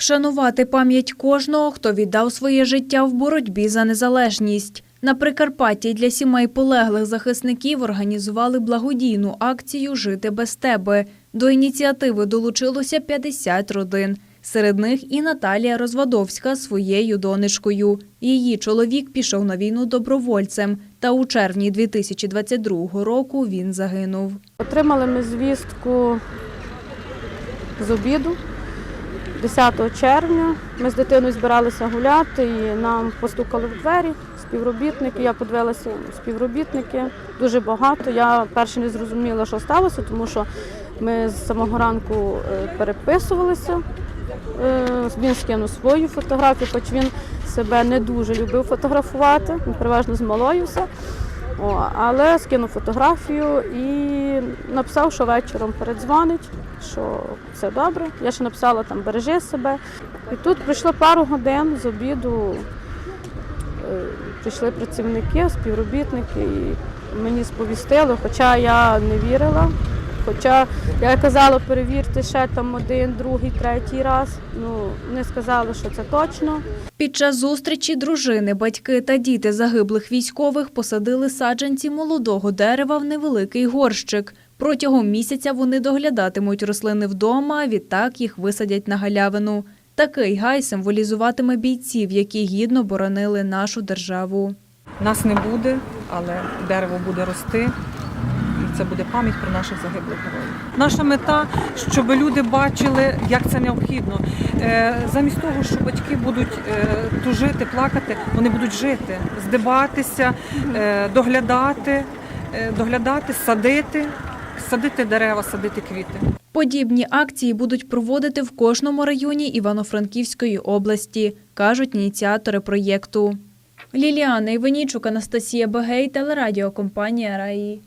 Вшанувати пам'ять кожного, хто віддав своє життя в боротьбі за незалежність. На Прикарпатті для сімей полеглих захисників організували благодійну акцію Жити без тебе. До ініціативи долучилося 50 родин. Серед них і Наталія Розвадовська своєю донечкою. Її чоловік пішов на війну добровольцем, та у червні 2022 року він загинув. Отримали ми звістку з обіду 10 червня. Ми з дитиною збиралися гуляти і нам постукали в двері співробітники. Я подивилася співробітники дуже багато. Я перше не зрозуміла, що сталося, тому що ми з самого ранку е, переписувалися. Е, Він скинув свою фотографію, хоч він себе не дуже любив фотографувати, переважно з малою все. О, але скинув фотографію і написав, що вечором передзвонить, що все добре. Я ще написала там бережи себе. І тут пройшло пару годин з обіду. е, Прийшли працівники, співробітники і мені сповістили, хоча я не вірила. Хоча я казала, перевірте ще там один, другий, третій раз. Ну, не сказали, що це точно. Під час зустрічі дружини, батьки та діти загиблих військових посадили саджанці молодого дерева в невеликий горщик. Протягом місяця вони доглядатимуть рослини вдома, а відтак їх висадять на галявину. Такий гай символізуватиме бійців, які гідно боронили нашу державу. Нас не буде, але дерево буде рости. Це буде пам'ять про наших загиблих героїв. Наша мета, щоб люди бачили, як це необхідно. Е, Замість того, що батьки будуть е, тужити, плакати, вони будуть жити, здибатися, е, доглядати, доглядати, садити, садити дерева, садити квіти. Подібні акції будуть проводити в кожному районі Івано-Франківської області, кажуть ініціатори проєкту. Ліліана Іванічук, Анастасія Багей, телерадіокомпанія Раї.